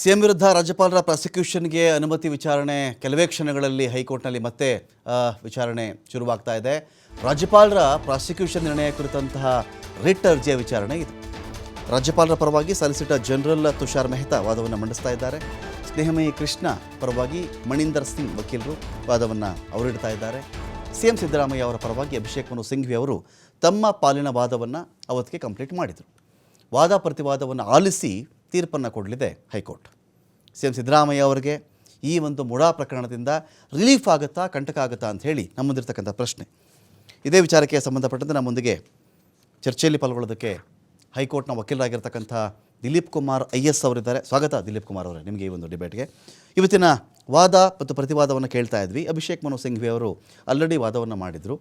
CM ವಿರುದ್ಧ ರಾಜ್ಯಪಾಲರ ಪ್ರಾಸಿಕ್ಯೂಷನ್ಗೆ ಅನುಮತಿ ವಿಚಾರಣೆ ಕೆಲವೇ ಕ್ಷಣಗಳಲ್ಲಿ ಹೈಕೋರ್ಟ್ನಲ್ಲಿ ಮತ್ತೆ ವಿಚಾರಣೆ ಶುರುವಾಗ್ತಾ ಇದೆ. ರಾಜ್ಯಪಾಲರ ಪ್ರಾಸಿಕ್ಯೂಷನ್ ನಿರ್ಣಯ ಕುರಿತಂತಹ ರಿಟ್ ಅರ್ಜಿಯ ವಿಚಾರಣೆ ಇದು. ರಾಜ್ಯಪಾಲರ ಪರವಾಗಿ ಸಾಲಿಸಿಟರ್ ಜನರಲ್ ತುಷಾರ್ ಮೆಹ್ತಾ ವಾದವನ್ನು ಮಂಡಿಸ್ತಾ ಇದ್ದಾರೆ. ಸ್ನೇಹಮಯಿ ಕೃಷ್ಣ ಪರವಾಗಿ ಮಣೀಂದರ್ ಸಿಂಗ್ ವಕೀಲರು ವಾದವನ್ನು ಅವರಿಡ್ತಾ ಇದ್ದಾರೆ. ಸಿಎಂ ಸಿದ್ದರಾಮಯ್ಯ ಅವರ ಪರವಾಗಿ ಅಭಿಷೇಕ್ ಮನು ಸಿಂಘ್ವಿ ಅವರು ತಮ್ಮ ಪಾಲಿನ ವಾದವನ್ನು ಅವತ್ತಿಗೆ ಕಂಪ್ಲೀಟ್ ಮಾಡಿದರು. ವಾದ ಪ್ರತಿವಾದವನ್ನು ಆಲಿಸಿ ತೀರ್ಪನ್ನು ಕೊಡಲಿದೆ High Court. C M Siddaramaiah ಅವರಿಗೆ ಈ ಒಂದು ಮುಡಾ ಪ್ರಕರಣದಿಂದ ರಿಲೀಫ್ ಆಗುತ್ತಾ ಕಂಟಕ ಆಗುತ್ತಾ ಅಂತ ಹೇಳಿ ನಮ್ಮೊಂದಿರ್ತಕ್ಕಂಥ ಪ್ರಶ್ನೆ. ಇದೇ ವಿಚಾರಕ್ಕೆ ಸಂಬಂಧಪಟ್ಟಂತೆ ನಮ್ಮೊಂದಿಗೆ ಚರ್ಚೆಯಲ್ಲಿ ಪಾಲ್ಗೊಳ್ಳೋದಕ್ಕೆ ಹೈಕೋರ್ಟ್ನ ವಕೀಲರಾಗಿರ್ತಕ್ಕಂಥ ದಿಲೀಪ್ ಕುಮಾರ್ ಐ ಎಸ್ ಅವರಿದ್ದಾರೆ. ಸ್ವಾಗತ ದಿಲೀಪ್ ಕುಮಾರ್ ಅವರೇ ನಿಮಗೆ ಈ ಒಂದು ಡಿಬೇಟ್ಗೆ. ಇವತ್ತಿನ ವಾದ ಮತ್ತು ಪ್ರತಿವಾದವನ್ನು ಕೇಳ್ತಾ ಇದ್ವಿ. ಅಭಿಷೇಕ್ ಮನು ಸಿಂಘ್ವಿ ಅವರು ಆಲ್ರೆಡಿ ವಾದವನ್ನು ಮಾಡಿದರು.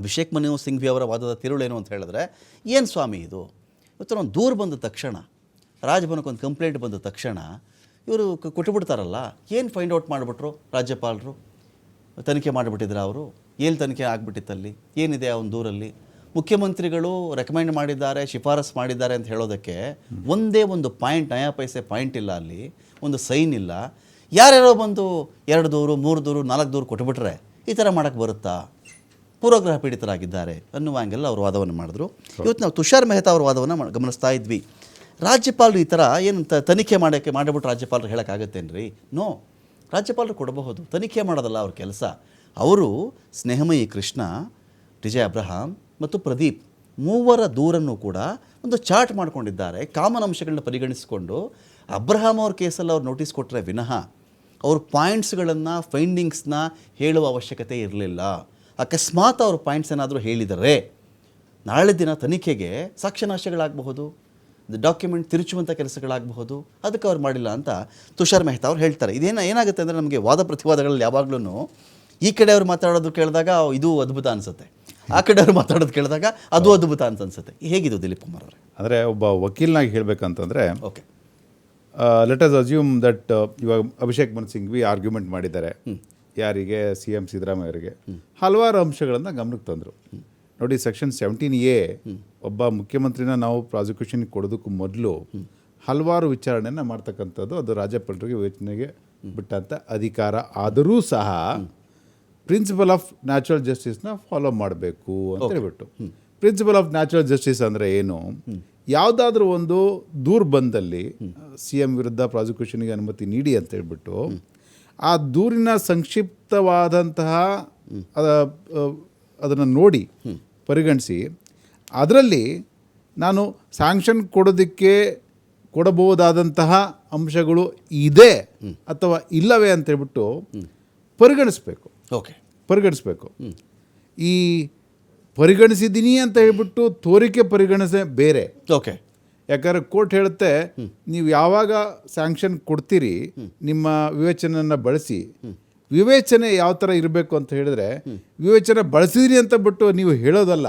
ಅಭಿಷೇಕ್ ಮನು ಸಿಂಘ್ವಿ ಅವರ ವಾದದ ತಿರುಳೇನು ಅಂತ ಹೇಳಿದ್ರೆ, ಏನು ಸ್ವಾಮಿ ಇದು? ಇವತ್ತು ಒಂದು ದೂರ ಬಂದ ತಕ್ಷಣ ರಾಜಭವನಕ್ಕೆ ಒಂದು ಕಂಪ್ಲೇಂಟ್ ಬಂದ ತಕ್ಷಣ ಇವರು ಕೊಟ್ಟುಬಿಡ್ತಾರಲ್ಲ ಏನು ಫೈಂಡ್ ಔಟ್ ಮಾಡಿಬಿಟ್ರು ರಾಜ್ಯಪಾಲರು? ತನಿಖೆ ಮಾಡಿಬಿಟ್ಟಿದ್ರ ಅವರು? ಏನು ತನಿಖೆ ಆಗಿಬಿಟ್ಟಿತ್ತಲ್ಲಿ? ಏನಿದೆ ಆ ಒಂದು ದೂರಲ್ಲಿ? ಮುಖ್ಯಮಂತ್ರಿಗಳು ರೆಕಮೆಂಡ್ ಮಾಡಿದ್ದಾರೆ ಶಿಫಾರಸ್ ಮಾಡಿದ್ದಾರೆ ಅಂತ ಹೇಳೋದಕ್ಕೆ ಒಂದೇ ಒಂದು ಪಾಯಿಂಟ್ ನಯಾ ಪೈಸೆ ಪಾಯಿಂಟ್ ಇಲ್ಲ ಅಲ್ಲಿ ಒಂದು ಸೈನ್ ಇಲ್ಲ. ಯಾರ್ಯಾರೋ ಬಂದು ಎರಡು ದೂರು ಮೂರು ದೂರು ನಾಲ್ಕು ದೂರು ಕೊಟ್ಟುಬಿಟ್ರೆ ಈ ಥರ ಮಾಡೋಕ್ಕೆ ಬರುತ್ತಾ? ಪೂರ್ವಗ್ರಹ ಪೀಡಿತರಾಗಿದ್ದಾರೆ ಅನ್ನುವ ಹಂಗೆಲ್ಲ ಅವರು ವಾದವನ್ನು ಮಾಡಿದ್ರು. ಇವತ್ತು ನಾವು ತುಷಾರ್ ಮೆಹ್ತಾ ಅವರ ವಾದವನ್ನು ಗಮನಿಸ್ತಾ ಇದ್ವಿ. ರಾಜ್ಯಪಾಲರು ಈ ಥರ ಏನು ತನಿಖೆ ಮಾಡೋಕ್ಕೆ ಮಾಡಿಬಿಟ್ಟು ರಾಜ್ಯಪಾಲರು ಹೇಳೋಕ್ಕಾಗತ್ತೇನ್ರಿ? ನೋ ರಾಜ್ಯಪಾಲರು ಕೊಡಬಹುದು. ತನಿಖೆ ಮಾಡೋದಲ್ಲ ಅವ್ರ ಕೆಲಸ. ಅವರು ಸ್ನೇಹಮಯಿ ಕೃಷ್ಣ, ವಿಜಯ್ ಅಬ್ರಹಾಂ ಮತ್ತು ಪ್ರದೀಪ್ ಮೂವರ ದೂರನ್ನು ಕೂಡ ಒಂದು ಚಾರ್ಟ್ ಮಾಡಿಕೊಂಡಿದ್ದಾರೆ. ಕಾಮನ್ ಅಂಶಗಳನ್ನ ಪರಿಗಣಿಸಿಕೊಂಡು ಅಬ್ರಹಾಂ ಅವ್ರ ಕೇಸಲ್ಲಿ ಅವ್ರು ನೋಟಿಸ್ ಕೊಟ್ಟರೆ ವಿನಃ ಅವ್ರ ಪಾಯಿಂಟ್ಸ್ಗಳನ್ನು, ಫೈಂಡಿಂಗ್ಸ್ನ ಹೇಳುವ ಅವಶ್ಯಕತೆ ಇರಲಿಲ್ಲ. ಅಕಸ್ಮಾತ್ ಅವ್ರ ಪಾಯಿಂಟ್ಸ್ ಏನಾದರೂ ಹೇಳಿದರೆ ನಾಳೆ ದಿನ ತನಿಖೆಗೆ ಸಾಕ್ಷ್ಯನಾಶಗಳಾಗಬಹುದು. ಡಾಕ್ಯುಮೆಂಟ್ ತಿರುಚುವಂಥ ಕೆಲಸಗಳಾಗಬಹುದು. ಅದಕ್ಕೆ ಅವ್ರು ಮಾಡಿಲ್ಲ ಅಂತ ತುಷಾರ್ ಮೆಹ್ತಾ ಅವ್ರು ಹೇಳ್ತಾರೆ. ಇದೇನು ಏನಾಗುತ್ತೆ ಅಂದರೆ ನಮಗೆ ವಾದ ಪ್ರತಿವಾದಗಳಲ್ಲಿ ಯಾವಾಗಲೂ ಈ ಕಡೆ ಅವ್ರು ಮಾತಾಡೋದು ಕೇಳಿದಾಗ ಇದು ಅದ್ಭುತ ಅನಿಸುತ್ತೆ. ಆ ಕಡೆ ಅವ್ರು ಮಾತಾಡೋದು ಕೇಳಿದಾಗ ಅದು ಅದ್ಭುತ ಅಂತ ಅನ್ಸುತ್ತೆ. ಹೇಗಿದು ದಿಲೀಪ್ ಕುಮಾರ್ ಅವರೇ? ಅಂದರೆ ಒಬ್ಬ ವಕೀಲನಾಗಿ ಹೇಳಬೇಕಂತಂದರೆ okay. Let us assume that ಇವಾಗ ಅಭಿಷೇಕ್ ಮನ್ ಸಿಂಘ್ವಿ ಆರ್ಗ್ಯುಮೆಂಟ್ ಮಾಡಿದ್ದಾರೆ. ಯಾರಿಗೆ? ಸಿ ಎಂ ಸಿದ್ದರಾಮಯ್ಯ ಅವರಿಗೆ ಹಲವಾರು ಅಂಶಗಳನ್ನು ಗಮನಕ್ಕೆ ತಂದರು. ನೋಡಿ ಸೆಕ್ಷನ್ ಸೆವೆಂಟೀನ್ ಎ ಒಬ್ಬ ಮುಖ್ಯಮಂತ್ರಿನ ನಾವು ಪ್ರಾಸಿಕ್ಯೂಷನ್ ಕೊಡೋದಕ್ಕೂ ಮೊದಲು ಹಲವಾರು ವಿಚಾರಣೆಯನ್ನು ಮಾಡ್ತಕ್ಕಂಥದ್ದು ಅದು ರಾಜ್ಯಪಾಲರಿಗೆ ಯೋಚನೆಗೆ ಬಿಟ್ಟಂಥ ಅಧಿಕಾರ ಆದರೂ ಸಹ ಪ್ರಿನ್ಸಿಪಲ್ ಆಫ್ ನ್ಯಾಚುರಲ್ ಜಸ್ಟಿಸ್ನ ಫಾಲೋ ಮಾಡಬೇಕು ಅಂತ ಹೇಳ್ಬಿಟ್ಟು. ಪ್ರಿನ್ಸಿಪಲ್ ಆಫ್ ನ್ಯಾಚುರಲ್ ಜಸ್ಟಿಸ್ ಅಂದರೆ ಏನು? ಯಾವುದಾದ್ರೂ ಒಂದು ದೂರು ಬಂದಲ್ಲಿ ಸಿ ಎಂ ವಿರುದ್ಧ ಪ್ರಾಸಿಕ್ಯೂಷನ್ಗೆ ಅನುಮತಿ ನೀಡಿ ಅಂತ ಹೇಳ್ಬಿಟ್ಟು ಆ ದೂರಿನ ಸಂಕ್ಷಿಪ್ತವಾದಂತಹ ಅದನ್ನು ನೋಡಿ ಪರಿಗಣಿಸಿ ಅದರಲ್ಲಿ ನಾನು ಸ್ಯಾಂಕ್ಷನ್ ಕೊಡೋದಕ್ಕೆ ಕೊಡಬಹುದಾದಂತಹ ಅಂಶಗಳು ಇದೆ ಅಥವಾ ಇಲ್ಲವೇ ಅಂತ ಹೇಳ್ಬಿಟ್ಟು ಪರಿಗಣಿಸ್ಬೇಕು. ಓಕೆ. ಪರಿಗಣಿಸ್ಬೇಕು. ಈ ಪರಿಗಣಿಸಿದ್ದೀನಿ ಅಂತ ಹೇಳ್ಬಿಟ್ಟು ತೋರಿಕೆ ಪರಿಗಣಿಸೆ ಬೇರೆ. ಓಕೆ. ಯಾಕಂದ್ರೆ ಕೋರ್ಟ್ ಹೇಳುತ್ತೆ ನೀವು ಯಾವಾಗ ಸ್ಯಾಂಕ್ಷನ್ ಕೊಡ್ತೀರಿ ನಿಮ್ಮ ವಿವೇಚನೆಯನ್ನು ಬಳಸಿ ವಿವೇಚನೆ ಯಾವ ಥರ ಇರಬೇಕು ಅಂತ ಹೇಳಿದ್ರೆ ವಿವೇಚನೆ ಬಳಸಿದ್ರಿ ಅಂತ ಬಿಟ್ಟು ನೀವು ಹೇಳೋದಲ್ಲ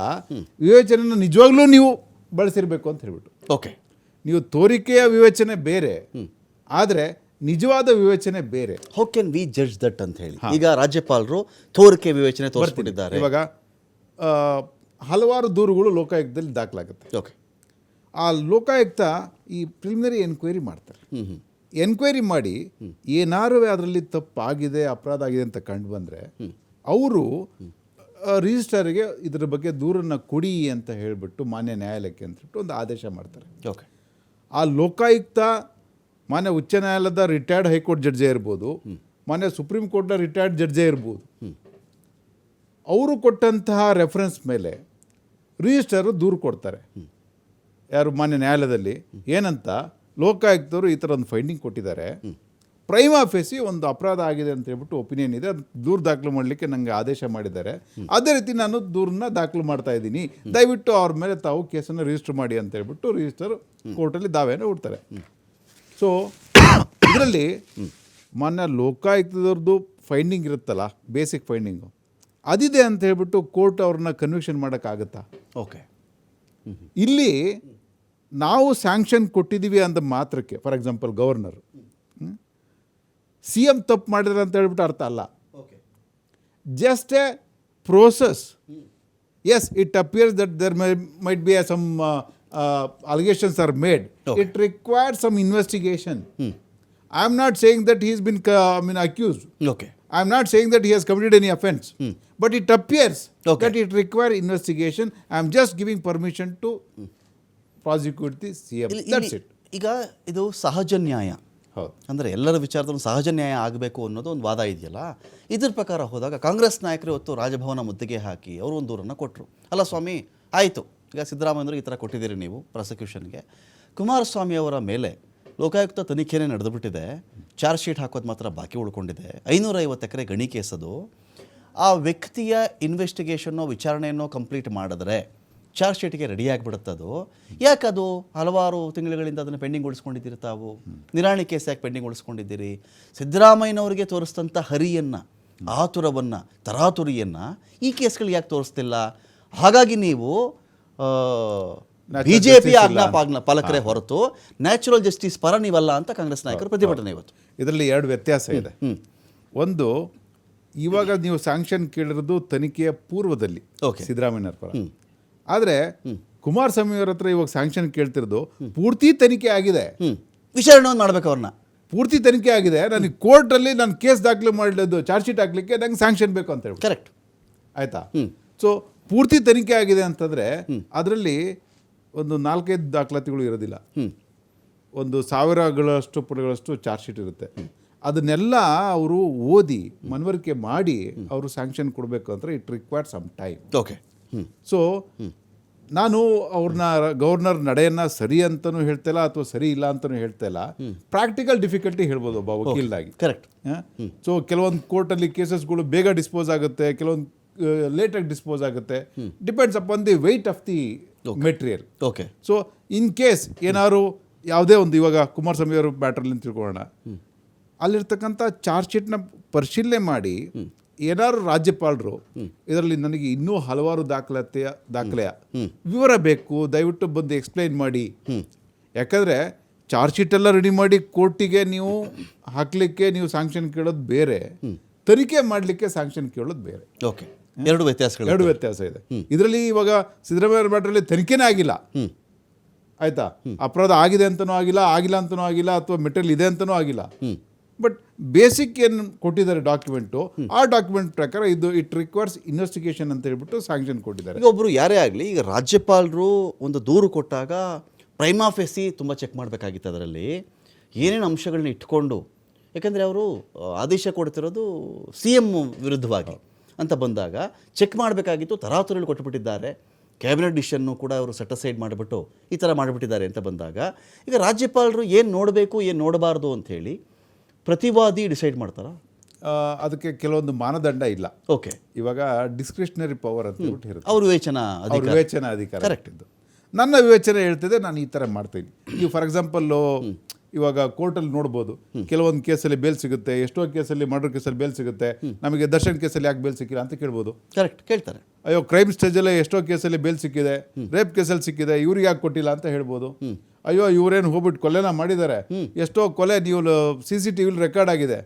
ವಿವೇಚನೆನ ನಿಜವಾಗ್ಲೂ ನೀವು ಬಳಸಿರ್ಬೇಕು ಅಂತ ಹೇಳ್ಬಿಟ್ಟು. ಓಕೆ. ನೀವು ತೋರಿಕೆಯ ವಿವೇಚನೆ ಬೇರೆ ಆದರೆ ನಿಜವಾದ ವಿವೇಚನೆ ಬೇರೆ. How can we judge that ಅಂತ ಹೇಳಿ? ಈಗ ರಾಜ್ಯಪಾಲರು ತೋರಿಕೆ ವಿವೇಚನೆ ತೋರಿಸ್ಬಿಟ್ಟಿದ್ದಾರೆ. ಇವಾಗ ಹಲವಾರು ದೂರುಗಳು ಲೋಕಾಯುಕ್ತದಲ್ಲಿ ದಾಖಲಾಗುತ್ತೆ. ಓಕೆ ಆ ಲೋಕಾಯುಕ್ತ ಈ ಪ್ರಿಲಿಮಿನರಿ ಎನ್ಕ್ವೈರಿ ಮಾಡ್ತಾರೆ. ಎನ್ಕ್ವೈರಿ ಮಾಡಿ ಏನಾರು ಅದರಲ್ಲಿ ತಪ್ಪಾಗಿದೆ ಅಪರಾಧ ಆಗಿದೆ ಅಂತ ಕಂಡು ಬಂದರೆ ಅವರು ರಿಜಿಸ್ಟರ್ಗೆ ಇದ್ರ ಬಗ್ಗೆ ದೂರನ್ನು ಕೊಡಿ ಅಂತ ಹೇಳಿಬಿಟ್ಟು ಮಾನ್ಯ ನ್ಯಾಯಾಲಯಕ್ಕೆ ಅಂತ ಹೇಳ್ಬಿಟ್ಟು ಒಂದು ಆದೇಶ ಮಾಡ್ತಾರೆ. ಓಕೆ. ಆ ಲೋಕಾಯುಕ್ತ ಮಾನ್ಯ ಉಚ್ಚ ನ್ಯಾಯಾಲಯದ ರಿಟೈರ್ಡ್ ಹೈಕೋರ್ಟ್ ಜಡ್ಜೇ ಇರ್ಬೋದು ಮಾನ್ಯ ಸುಪ್ರೀಂ ಕೋರ್ಟ್ನ ರಿಟೈರ್ಡ್ ಜಡ್ಜೇ ಇರ್ಬೋದು ಅವರು ಕೊಟ್ಟಂತಹ ರೆಫರೆನ್ಸ್ ಮೇಲೆ ರಿಜಿಸ್ಟರು ದೂರು ಕೊಡ್ತಾರೆ. ಯಾರು ಮಾನ್ಯ ನ್ಯಾಯಾಲಯದಲ್ಲಿ? ಏನಂತ? ಲೋಕಾಯುಕ್ತರು ಈ ಥರ ಒಂದು ಫೈಂಡಿಂಗ್ ಕೊಟ್ಟಿದ್ದಾರೆ. ಪ್ರೈಮ್ ಆಫೀಸಿ ಒಂದು ಅಪರಾಧ ಆಗಿದೆ ಅಂತ ಹೇಳ್ಬಿಟ್ಟು ಒಪಿನಿಯನ್ ಇದೆ. ಅದು ದೂರು ದಾಖಲು ಮಾಡಲಿಕ್ಕೆ ನನಗೆ ಆದೇಶ ಮಾಡಿದ್ದಾರೆ. ಅದೇ ರೀತಿ ನಾನು ದೂರನ್ನ ದಾಖಲು ಮಾಡ್ತಾ ಇದ್ದೀನಿ. ದಯವಿಟ್ಟು ಅವ್ರ ಮೇಲೆ ತಾವು ಕೇಸನ್ನು ರಿಜಿಸ್ಟರ್ ಮಾಡಿ ಅಂತ ಹೇಳ್ಬಿಟ್ಟು ರಿಜಿಸ್ಟರ್ ಕೋರ್ಟಲ್ಲಿ ದಾವೆಯನ್ನು ಹುಡ್ತಾರೆ ಸೊ ಇದರಲ್ಲಿ ಮಾನ್ಯ ಲೋಕಾಯುಕ್ತದವ್ರದ್ದು ಫೈಂಡಿಂಗ್ ಇರುತ್ತಲ್ಲ ಬೇಸಿಕ್ ಫೈಂಡಿಂಗು ಅದಿದೆ ಅಂತ ಹೇಳ್ಬಿಟ್ಟು ಕೋರ್ಟ್ ಅವ್ರನ್ನ ಕನ್ವಿಕ್ಷನ್ ಮಾಡೋಕ್ಕಾಗತ್ತಾ? ಓಕೆ ಇಲ್ಲಿ ನಾವು ಸ್ಯಾಂಕ್ಷನ್ ಕೊಟ್ಟಿದ್ದೀವಿ ಅಂದ ಮಾತ್ರಕ್ಕೆ for example governor C M ತಪ್ಪು ಮಾಡಿದ್ರೆ ಅಂತ ಹೇಳ್ಬಿಟ್ಟು ಅರ್ಥ ಅಲ್ಲ. Okay just a process as it appears that there might be some allegations are made Okay. It required some investigation I am not saying that he's been I mean accused okay I am not saying that he has committed any offense, but it appears Okay. that it requires investigation. I am just giving permission to the C M That's ಈಗ ಇದು ಸಹಜ ನ್ಯಾಯ. ಹೌದು. ಅಂದರೆ ಎಲ್ಲರ ವಿಚಾರದಲ್ಲೂ ಸಹಜ ನ್ಯಾಯ ಆಗಬೇಕು ಅನ್ನೋದು ಒಂದು ವಾದ ಇದೆಯಲ್ಲ ಇದ್ರ ಪ್ರಕಾರ ಹೋದಾಗ ಕಾಂಗ್ರೆಸ್ ನಾಯಕರು ಇವತ್ತು ರಾಜಭವನ ಮುದ್ದಿಗೆ ಹಾಕಿ ಅವರು ಒಂದು ದೂರನ್ನು ಕೊಟ್ಟರು ಅಲ್ಲ ಸ್ವಾಮಿ ಆಯಿತು. ಈಗ ಸಿದ್ದರಾಮಯ್ಯರು ಈ ಥರ ಕೊಟ್ಟಿದ್ದೀರಿ ನೀವು ಪ್ರಾಸಿಕ್ಯೂಷನ್ಗೆ. ಕುಮಾರಸ್ವಾಮಿ ಅವರ ಮೇಲೆ ಲೋಕಾಯುಕ್ತ ತನಿಖೆನೇ ನಡೆದುಬಿಟ್ಟಿದೆ. ಚಾರ್ಜ್ ಶೀಟ್ ಹಾಕೋದು ಮಾತ್ರ ಬಾಕಿ ಉಳ್ಕೊಂಡಿದೆ. ಐನೂರೈವತ್ತು ಎಕರೆ ಗಣಿ ಕೇಸದು. ಆ ವ್ಯಕ್ತಿಯ ಇನ್ವೆಸ್ಟಿಗೇಷನ್ನೋ ವಿಚಾರಣೆಯನ್ನೋ ಕಂಪ್ಲೀಟ್ ಮಾಡಿದ್ರೆ ಚಾರ್ಜ್ ಶೀಟ್ಗೆ ರೆಡಿ ಆಗಿಬಿಡುತ್ತದು ಯಾಕೆ ಅದು ಹಲವಾರು ತಿಂಗಳುಗಳಿಂದ ಅದನ್ನು ಪೆಂಡಿಂಗ್ ಉಳಿಸ್ಕೊಂಡಿದ್ದೀರಿ ತಾವು? ನಿರಾಣಿ ಕೇಸ್ ಯಾಕೆ ಪೆಂಡಿಂಗ್ ಉಳಿಸ್ಕೊಂಡಿದ್ದೀರಿ? ಸಿದ್ದರಾಮಯ್ಯನವರಿಗೆ ತೋರಿಸಿದಂಥ ಹರಿಯನ್ನು ಆತುರವನ್ನು ತರಾತುರಿಯನ್ನು ಈ ಕೇಸ್ಗಳಿಗೆ ಯಾಕೆ ತೋರಿಸ್ತಿಲ್ಲ? ಹಾಗಾಗಿ ನೀವು ಬಿ ಜೆ ಪಿ ಆಜ್ಞಾ ಪಾಲಕರೇ ಹೊರತು ನ್ಯಾಚುರಲ್ ಜಸ್ಟಿಸ್ ಪರ ನೀವಲ್ಲ ಅಂತ ಕಾಂಗ್ರೆಸ್ ನಾಯಕರು ಪ್ರತಿಭಟನೆ ಇವತ್ತು. ಇದರಲ್ಲಿ ಎರಡು ವ್ಯತ್ಯಾಸ ಇದೆ. ಒಂದು ಇವಾಗ ನೀವು ಸ್ಯಾಂಕ್ಷನ್ ಕೇಳಿರೋದು ತನಿಖೆಯ ಪೂರ್ವದಲ್ಲಿ. ಸಿದ್ದರಾಮಯ್ಯನವರ ಪರ. ಆದರೆ ಕುಮಾರಸ್ವಾಮಿ ಅವ್ರ ಹತ್ರ ಇವಾಗ ಸ್ಯಾಂಕ್ಷನ್ ಕೇಳ್ತಿರೋದು ಪೂರ್ತಿ ತನಿಖೆ ಆಗಿದೆ. ವಿಚಾರಣೆ ಮಾಡಬೇಕು ಅವ್ರನ್ನ. ಪೂರ್ತಿ ತನಿಖೆ ಆಗಿದೆ. ನನಗೆ ಕೋರ್ಟಲ್ಲಿ ನಾನು ಕೇಸ್ ದಾಖಲೆ ಮಾಡಲಿದ್ದು ಚಾರ್ಜ್ ಶೀಟ್ ಹಾಕ್ಲಿಕ್ಕೆ ನಂಗೆ ಸ್ಯಾಂಕ್ಷನ್ ಬೇಕು ಅಂತ ಹೇಳಿ ಕರೆಕ್ಟ್ ಆಯಿತಾ. ಸೊ ಪೂರ್ತಿ ತನಿಖೆ ಆಗಿದೆ ಅಂತಂದರೆ ಅದರಲ್ಲಿ ಒಂದು ನಾಲ್ಕೈದು ದಾಖಲಾತಿಗಳು ಇರೋದಿಲ್ಲ. ಒಂದು ಸಾವಿರಗಳಷ್ಟು ಪುಟಗಳಷ್ಟು ಚಾರ್ಜ್ ಶೀಟ್ ಇರುತ್ತೆ. ಅದನ್ನೆಲ್ಲ ಅವರು ಓದಿ ಮನವರಿಕೆ ಮಾಡಿ ಅವರು ಸ್ಯಾಂಕ್ಷನ್ ಕೊಡಬೇಕು ಅಂದರೆ it require some time okay so ನಾನು ಅವ್ರನ್ನ ಗವರ್ನರ್ ನಡೆಯನ್ನ ಸರಿ ಅಂತಲೂ ಹೇಳ್ತಾ ಇಲ್ಲ ಅಥವಾ ಸರಿ ಇಲ್ಲ ಅಂತಲೂ ಹೇಳ್ತಾ ಇಲ್ಲ. ಪ್ರಾಕ್ಟಿಕಲ್ ಡಿಫಿಕಲ್ಟಿ ಹೇಳ್ಬೋದು ಒಬ್ಬ ಆಗಿ ಕರೆಕ್ಟ್ ಸೊ ಕೆಲವೊಂದು ಕೋರ್ಟಲ್ಲಿ ಕೇಸಸ್ಗಳು ಬೇಗ ಡಿಸ್ಪೋಸ್ ಆಗುತ್ತೆ ಕೆಲವೊಂದು ಲೇಟಾಗಿ ಡಿಸ್ಪೋಸ್ ಆಗುತ್ತೆ. Depends upon the weight of the material okay so in case ಏನಾದ್ರು ಯಾವುದೇ ಒಂದು ಇವಾಗ ಕುಮಾರಸ್ವಾಮಿ ಅವರು ಬ್ಯಾಟ್ರಲ್ಲಿ ತಿಳ್ಕೊಳ್ಳೋಣ. ಅಲ್ಲಿರ್ತಕ್ಕಂಥ ಚಾರ್ಜ್ ಶೀಟ್ನ ಪರಿಶೀಲನೆ ಮಾಡಿ ಏನಾದ್ರು ರಾಜ್ಯಪಾಲರು ಇದರಲ್ಲಿ ನನಗೆ ಇನ್ನೂ ಹಲವಾರು ದಾಖಲಾತಿಯ ದಾಖಲೆಯ ವಿವರ ಬೇಕು ದಯವಿಟ್ಟು ಬಂದು ಎಕ್ಸ್ಪ್ಲೈನ್ ಮಾಡಿ. ಯಾಕಂದರೆ ಚಾರ್ಜ್ ಶೀಟ್ ಎಲ್ಲ ರೆಡಿ ಮಾಡಿ ಕೋರ್ಟಿಗೆ ನೀವು ಹಾಕಲಿಕ್ಕೆ ನೀವು ಸ್ಯಾಂಕ್ಷನ್ ಕೇಳೋದು ಬೇರೆ ತನಿಖೆ ಮಾಡಲಿಕ್ಕೆ ಸ್ಯಾಂಕ್ಷನ್ ಕೇಳೋದು ಬೇರೆ. ಓಕೆ ಎರಡು ವ್ಯತ್ಯಾಸಗಳು ಎರಡು ವ್ಯತ್ಯಾಸ ಇದೆ. ಇದರಲ್ಲಿ ಇವಾಗ ಸಿದ್ದರಾಮಯ್ಯ ಮ್ಯಾಟ್ರಲ್ಲಿ ತನಿಖೆನೇ ಆಗಿಲ್ಲ. ಆಯ್ತಾ? ಅಪರಾಧ ಆಗಿದೆ ಅಂತನೂ ಆಗಿಲ್ಲ ಆಗಿಲ್ಲ ಅಂತನೂ ಆಗಿಲ್ಲ ಅಥವಾ ಮೆಟೀರಿಯಲ್ ಇದೆ ಅಂತನೂ ಆಗಿಲ್ಲ. ಬಟ್ ಬೇಸಿಕ್ ಏನು ಕೊಟ್ಟಿದ್ದಾರೆ ಡಾಕ್ಯುಮೆಂಟು ಆ ಡಾಕ್ಯುಮೆಂಟ್ ಪ್ರಕಾರ ಇದು ಇಟ್ ರಿಕ್ವೈರ್ಸ್ ಇನ್ವೆಸ್ಟಿಗೇಷನ್ ಅಂತ ಹೇಳ್ಬಿಟ್ಟು ಸ್ಯಾಂಕ್ಷನ್ ಕೊಟ್ಟಿದ್ದಾರೆ. ಈಗ ಒಬ್ಬರು ಯಾರೇ ಆಗಲಿ, ಈಗ ರಾಜ್ಯಪಾಲರು ಒಂದು ದೂರು ಕೊಟ್ಟಾಗ ಪ್ರೈಮಾಫೆಸಿ ತುಂಬ ಚೆಕ್ ಮಾಡಬೇಕಾಗಿತ್ತು ಅದರಲ್ಲಿ. ಏನೇನು ಅಂಶಗಳನ್ನ ಇಟ್ಕೊಂಡು, ಯಾಕಂದರೆ ಅವರು ಆದೇಶ ಕೊಡ್ತಿರೋದು ಸಿ ಎಂ ವಿರುದ್ಧವಾಗಿ ಅಂತ ಬಂದಾಗ ಚೆಕ್ ಮಾಡಬೇಕಾಗಿತ್ತು ತರಾತುರಿಗಳು ಕೊಟ್ಟುಬಿಟ್ಟಿದ್ದಾರೆ ಕ್ಯಾಬಿನೆಟ್ ಡಿಷನ್ನು ಕೂಡ ಅವರು ಸೆಟಸೈಡ್ ಮಾಡಿಬಿಟ್ಟು ಈ ಥರ ಮಾಡಿಬಿಟ್ಟಿದ್ದಾರೆ ಅಂತ ಬಂದಾಗ, ಈಗ ರಾಜ್ಯಪಾಲರು ಏನು ನೋಡಬೇಕು, ಏನು ನೋಡಬಾರ್ದು ಅಂಥೇಳಿ ಪ್ರತಿವಾದಿ ಡಿಸೈಡ್ ಮಾಡ್ತಾರಾ? ಅದಕ್ಕೆ ಕೆಲವೊಂದು ಮಾನದಂಡ ಇಲ್ಲ. ಓಕೆ ಇವಾಗ ಡಿಸ್ಕ್ರಿಷನರಿ ಪವರ್ ಅಂತ ಇರುತ್ತೆ ಅವ್ರ ವಿವೇಚನಾ ಅವ್ರ ವಿವೇಚನಾ ಅಧಿಕಾರ ಕರೆಕ್ಟ್ ಇದ್ದು ನನ್ನ ವಿವೇಚನೆ ಹೇಳ್ತಿದೆ ನಾನು ಈ ಥರ ಮಾಡ್ತೀನಿ. ಈಗ ಫಾರ್ ಎಕ್ಸಾಂಪಲ್ಲು ಇವಾಗ ಕೋರ್ಟಲ್ಲಿ ನೋಡ್ಬೋದು. ಕೆಲವೊಂದು ಕೇಸಲ್ಲಿ ಬೇಲ್ ಸಿಗುತ್ತೆ ಎಷ್ಟೋ ಕೇಸಲ್ಲಿ ಮರ್ಡರ್ ಕೇಸಲ್ಲಿ ಬೇಲ್ ಸಿಗುತ್ತೆ. ನಮಗೆ ದರ್ಶನ್ ಕೇಸಲ್ಲಿ ಯಾಕೆ ಬೇಲ್ ಸಿಕ್ಕಿಲ್ಲ ಅಂತ ಕೇಳ್ಬೋದು. ಕರೆಕ್ಟ್ ಕೇಳ್ತಾರೆ. ಅಯ್ಯೋ ಕ್ರೈಮ್ ಸ್ಟೇಜಲ್ಲೇ ಎಷ್ಟೋ ಕೇಸಲ್ಲಿ ಬೇಲ್ ಸಿಕ್ಕಿದೆ. ರೇಪ್ ಕೇಸಲ್ಲಿ ಸಿಕ್ಕಿದೆ. ಇವ್ರಿಗೆ ಯಾಕೆ ಕೊಟ್ಟಿಲ್ಲ ಅಂತ ಹೇಳ್ಬೋದು. ಅಯ್ಯೋ ಇವರೇನು ಹೋಗ್ಬಿಟ್ಟು ಕೊಲೆನ ಮಾಡಿದ್ದಾರೆ? ಎಷ್ಟೋ ಕೊಲೆ ನೀವು ಸಿ ಸಿ ಟಿ ವಿಲಿ ರೆಕಾರ್ಡ್ ಆಗಿದೆ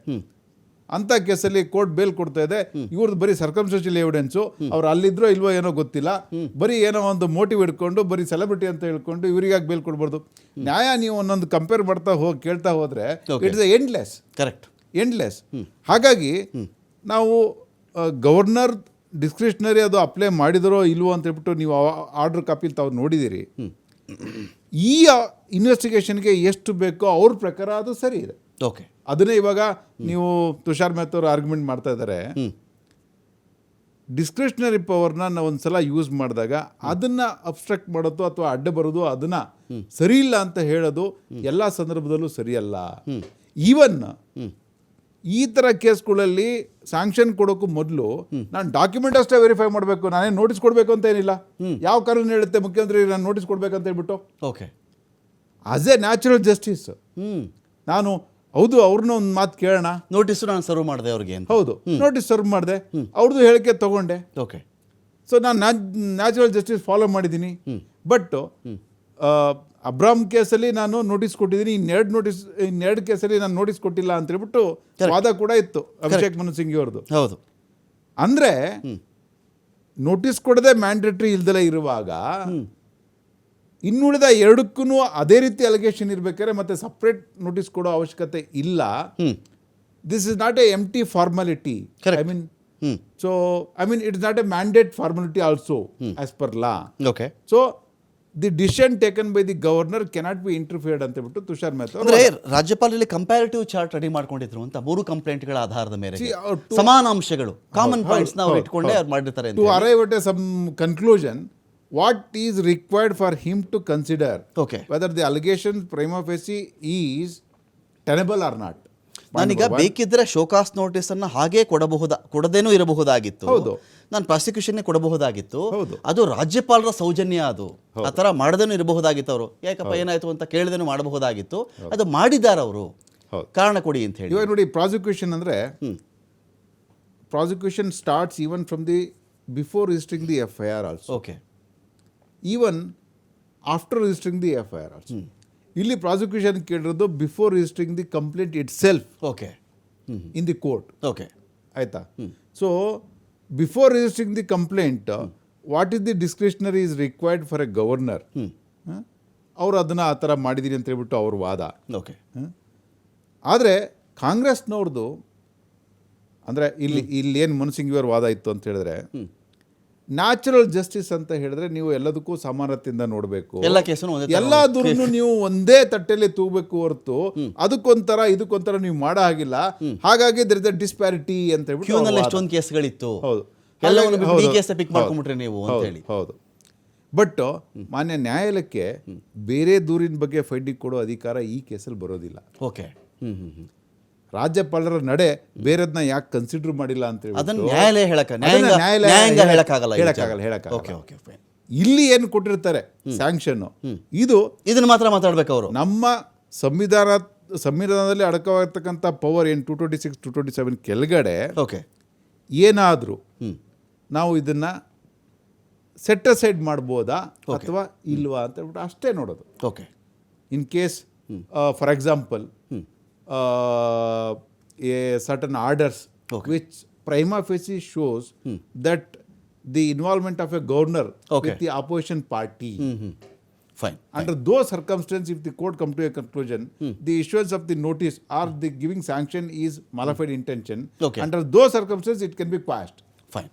ಅಂತ ಕೇಸಲ್ಲಿ ಕೋರ್ಟ್ ಬೇಲ್ ಕೊಡ್ತಾ ಇದೆ. ಇವ್ರದ್ದು ಬರೀ ಸರ್ಕಮ್ಸ್ಟೆನ್ಷಿಯಲ್ ಎವಿಡೆನ್ಸು ಅವ್ರು ಅಲ್ಲಿದ್ರೋ ಇಲ್ವೋ ಏನೋ ಗೊತ್ತಿಲ್ಲ. ಬರೀ ಏನೋ ಒಂದು ಮೋಟಿವ್ ಇಟ್ಕೊಂಡು ಬರೀ ಸೆಲೆಬ್ರಿಟಿ ಅಂತ ಹೇಳ್ಕೊಂಡು ಇವ್ರಿಗೆ ಬೇಲ್ ಕೊಡ್ಬಾರ್ದು. ನ್ಯಾಯ ನೀವು ಒಂದೊಂದು ಕಂಪೇರ್ ಮಾಡ್ತಾ ಹೋಗಿ ಕೇಳ್ತಾ ಹೋದ್ರೆ it's it's endless correct endless ಹಾಗಾಗಿ ನಾವು ಗವರ್ನರ್ ಡಿಸ್ಕ್ರಿಪ್ಷನರಿ ಅದು ಅಪ್ಲೈ ಮಾಡಿದರೋ ಇಲ್ವೋ ಅಂತ ಹೇಳ್ಬಿಟ್ಟು ನೀವು ಆರ್ಡರ್ ಕಾಪಿಲಿ ತಾವು ನೋಡಿದ್ದೀರಿ ಈ ಇನ್ವೆಸ್ಟಿಗೇಷನ್ಗೆ ಎಷ್ಟು ಬೇಕೋ ಅವ್ರ ಪ್ರಕಾರ ಅದು ಸರಿ ಇದೆ. ಓಕೆ. ಅದನ್ನೇ ಇವಾಗ ನೀವು ತುಷಾರ್ ಮೆಹ್ತಾ ಅವರು ಆರ್ಗ್ಯುಮೆಂಟ್ ಮಾಡ್ತಾ ಇದ್ದಾರೆ ಡಿಸ್ಕ್ರಿಪ್ಷನರಿ ಪವರ್ನ ನಾವು ಒಂದ್ಸಲ ಯೂಸ್ ಮಾಡಿದಾಗ ಅದನ್ನ ಅಬ್ಸ್ಟ್ರಕ್ಟ್ ಮಾಡೋದು ಅಥವಾ ಅಡ್ಡ ಬರೋದು ಅದನ್ನ ಸರಿ ಇಲ್ಲ ಅಂತ ಹೇಳೋದು ಎಲ್ಲ ಸಂದರ್ಭದಲ್ಲೂ ಸರಿಯಲ್ಲ. ಈವನ್ ಈ ಥರ ಕೇಸ್ಗಳಲ್ಲಿ ಸ್ಯಾಂಕ್ಷನ್ ಕೊಡೋಕ್ಕೂ ಮೊದಲು ನಾನು ಡಾಕ್ಯುಮೆಂಟ್ ಅಷ್ಟೇ ವೆರಿಫೈ ಮಾಡಬೇಕು ನಾನೇ ನೋಟಿಸ್ ಕೊಡಬೇಕು ಅಂತ ಏನಿಲ್ಲ. ಯಾವ ಕಾನೂನು ಹೇಳುತ್ತೆ ಮುಖ್ಯಮಂತ್ರಿ ನಾನು ನೋಟಿಸ್ ಕೊಡ್ಬೇಕಂತ ಹೇಳ್ಬಿಟ್ಟು? Okay. As a natural justice ನಾನು ಹೌದು ಅವ್ರನ್ನ ಒಂದು ಮಾತು ಕೇಳೋಣ. ನೋಟಿಸ್ ನಾನು ಸರ್ವ್ ಮಾಡಿದೆ ಅವ್ರಿಗೆ ಹೌದು ನೋಟಿಸ್ ಸರ್ವ್ ಮಾಡಿದೆ. ಅವ್ರದ್ದು ಹೇಳಿಕೆ ತಗೊಂಡೆ. ಓಕೆ. ಸೊ ನಾನು ನ್ಯಾಚುರಲ್ ಜಸ್ಟಿಸ್ ಫಾಲೋ ಮಾಡಿದ್ದೀನಿ. ಬಟ್ ಅಬ್ರಾಮ್ ಕೇಸಲ್ಲಿ ನಾನು ನೋಟಿಸ್ ಕೊಟ್ಟಿದ್ದೀನಿ ಇನ್ನೆರಡು ನೋಟಿಸ್ ಇನ್ನೆರಡು ಕೇಸಲ್ಲಿ ನಾನು ನೋಟಿಸ್ ಕೊಟ್ಟಿಲ್ಲ ಅಂತ ಹೇಳ್ಬಿಟ್ಟು ವಾದ ಕೂಡ ಇತ್ತು ಅಭಿಷೇಕ್ ಮನು ಸಿಂಗ್ ಅವ್ರದ್ದು. ಹೌದು. ಅಂದರೆ ನೋಟಿಸ್ ಕೊಡದೆ ಮ್ಯಾಂಡೇಟ್ರಿ ಇಲ್ದಲೇ ಇರುವಾಗ ಇನ್ನುಳಿದ ಎರಡಕ್ಕೂ ಅದೇ ರೀತಿ ಅಲಿಗೇಷನ್ ಇರಬೇಕಾದ್ರೆ ಮತ್ತೆ ಸಪ್ರೇಟ್ ನೋಟಿಸ್ ಕೊಡೋ ಅವಶ್ಯಕತೆ ಇಲ್ಲ. This is not a empty formality. I mean so I mean it is not a mandate formality also as per law okay so the decision taken by the governor cannot be interfered ಅಂತ ಬಿಟ್ಟು ತುಷಾರ್ ಮೆಹ್ತಾ ಅಂದ್ರೆ ರಾಜ್ಯಪಾಲರಲ್ಲಿ comparative chart ready ಮಾಡ್ಕೊಂಡಿದ್ರು ಅಂತ ಮೂರು ಕಂಪ್ಲೇಂಟ್ಗಳ ಆಧಾರದ ಮೇಲೆ ಸಮಾನಾಂಶಗಳು ಸಮಾನ ಅಂಶಗಳು ಕಾಮನ್ ಪಾಯಿಂಟ್ಸ್ ನಾವು ಇಟ್ಕೊಂಡೆ. ಅವ್ರು ಮಾಡಿರ್ತಾರೆ to. Arrive at a some conclusion what is required for him to consider okay whether the allegation prima facie is tenable or not ನಾನೀಗ ಬೇಕಿದ್ರೆ ಶೋಕಾಸ್ ನೋಟಿಸ್ ಅನ್ನ ಹಾಗೆ ಕೊಡಬಹುದ ಕೊಡದೇನೂ ಇರಬಹುದಾಗಿತ್ತು. ಹೌದು. ನಾನು ಪ್ರಾಸಿಕ್ಯೂಷನ್ ಕೊಡಬಹುದಾಗಿತ್ತು. ಹೌದು. ಅದು ರಾಜ್ಯಪಾಲರ ಸೌಜನ್ಯ ಅದು. ಆ ಥರ ಮಾಡದೇನು ಇರಬಹುದಾಗಿತ್ತು ಅವರು. ಯಾಕಪ್ಪ ಏನಾಯ್ತು ಅಂತ ಕೇಳದೇನು ಮಾಡಬಹುದಾಗಿತ್ತು. ಅದು ಮಾಡಿದ್ದಾರೆ ಅವರು. ಕಾರಣ ಕೊಡಿ ಅಂತ ಹೇಳಿ. ಇವಾಗ ನೋಡಿ ಪ್ರಾಸಿಕ್ಯೂಷನ್ ಅಂದ್ರೆ prosecution starts even from the before registering the F I R also okay even after registering the F I R also ಇಲ್ಲಿ prosecution ಕೇಳಿರೋದು before registering the complaint itself okay in the court okay ಆಯಿತಾ? So before registering the complaint what is the discretionary is required for a governor ಅವರು ಅದನ್ನು ಆ ಥರ ಮಾಡಿದ್ದೀನಿ ಅಂತ ಹೇಳ್ಬಿಟ್ಟು ಅವ್ರ ವಾದ. ಓಕೆ ಆದರೆ ಕಾಂಗ್ರೆಸ್ನವ್ರದ್ದು ಅಂದರೆ ಇಲ್ಲಿ ಇಲ್ಲಿ ಏನು ಮನಸ್ಸಿಂಗಿಯವರ ವಾದ ಇತ್ತು ಅಂತ ಹೇಳಿದ್ರೆ ನ್ಯಾಚುರಲ್ ಜಸ್ಟಿಸ್ ಅಂತ ಹೇಳಿದ್ರೆ ನೀವು ಎಲ್ಲದಕ್ಕೂ ಸಮಾನತೆಯಿಂದ ನೋಡಬೇಕು. ಎಲ್ಲ ಕೇಸನ್ನು ಒಂದೇ ತರ ಎಲ್ಲದನ್ನು ನೀವು ಒಂದೇ ತಟ್ಟೆಯಲ್ಲಿ ತೂಗಬೇಕು ಹೊರತು ಅದಕ್ಕೊಂಥರ ಇದಕ್ಕೊಂಥರ ನೀವು ಮಾಡ ಹಾಗಿಲ್ಲ. ಹಾಗಾಗಿ ದರ್ ಇಸ್ ಅ ಡಿಸ್ಪ್ಯಾರಿಟಿ ಅಂತ ಹೇಳ್ಬಿಟ್ಟು ಅವ್ರ ಕ್ಯೂನಲ್ಲಿ ವಾದ. ಎಷ್ಟೊಂದು ಕೇಸ್ಗಳಿತ್ತು. ಹೌದು. ಎಲ್ಲವನ್ನು ಬಿಟ್ಟು ಈ ಹೌದು. ಕೇಸ್ ಪಿಕ್ ಮಾಡ್ಕೊಂಡ್ಬಿಟ್ರೆ ನೀವು ಅಂತ ಹೇಳಿ. ಹೌದು. ಬಟ್ ಮಾನ್ಯ ನ್ಯಾಯಾಲಯಕ್ಕೆ ಬೇರೆ ದೂರಿನ ಬಗ್ಗೆ ಫೈಂಡಿಂಗ್ ಕೊಡೋ ಅಧಿಕಾರ ಈ ಕೇಸಲ್ಲಿ ಬರೋದಿಲ್ಲ. Okay hmm hmm hmm. ರಾಜ್ಯಪಾಲರ ನಡೆ ಬೇರೆದನ್ನ ಯಾಕೆ ಕನ್ಸಿಡರ್ ಮಾಡಿಲ್ಲ ಅಂತ ಹೇಳಿ ಅದನ್ನ ನ್ಯಾಯಾಲಯ ಹೇಳಕ ನ್ಯಾಯಾಲಯ ಹೇಳಕ್ಕಾಗಲ್ಲ ಹೇಳಕ್ಕಾಗಲ್ಲ. ಓಕೆ ಓಕೆ ಫೈನ್ ಇಲ್ಲಿ ಏನು ಕೊಟ್ಟಿರ್ತಾರೆ ಸ್ಯಾಂಕ್ಷನ್ ಇದು ಇದನ್ನ ಮಾತ್ರ ಮಾತಾಡ್ಬೇಕು ಅವರು. ನಮ್ಮ ಸಂವಿಧಾನ ಸಂವಿಧಾನದಲ್ಲಿ ಅಡಕವಾಗಿರ್ತಕ್ಕಂಥ ಪವರ್ ಏನು two twenty six two twenty seven ಕೆಳಗಡೆ ಓಕೆ ಏನಾದರೂ ನಾವು ಇದನ್ನ ಸೆಟ್ ಅಸೈಡ್ ಮಾಡ್ಬೋದಾ ಅಥವಾ ಇಲ್ವಾ ಅಂತ ಹೇಳ್ಬಿಟ್ಟು ಅಷ್ಟೇ ನೋಡೋದು. Okay in case for example uh, a certain orders, okay. which prima facie shows hmm. that the involvement of a governor okay. with the opposition party. Mm -hmm. Fine. Under fine. those circumstances, if the court come to a conclusion, hmm. the issuance of the notice or the giving sanction is malified intention. Okay. Under those circumstances, it can be quashed. Fine.